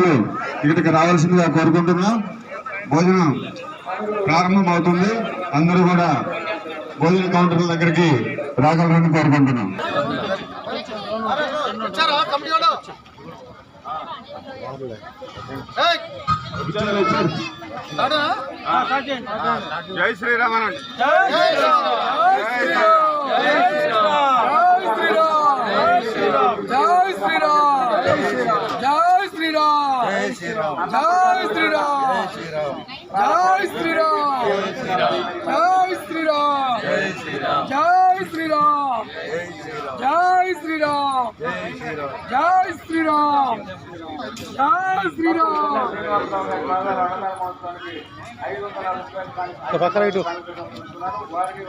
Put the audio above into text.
భక్తులు ఇక్కడికి రావాల్సిందిగా కోరుకుంటున్నాం. భోజనం ప్రారంభం అవుతుంది అందరూ కూడా భోజన కౌంటర్ల దగ్గరికి రాగలరని కోరుకుంటున్నాం. జై శ్రీరామనండి జై శ్రీరామ్. జై శ్రీరామ్. జై శ్రీరామ్ జై శ్రీరామ్ జై శ్రీరామ్ జై శ్రీరామ్ జై శ్రీరామ్ జై శ్రీరామ్ జై శ్రీరామ్ పక్కన ఇటు వారికి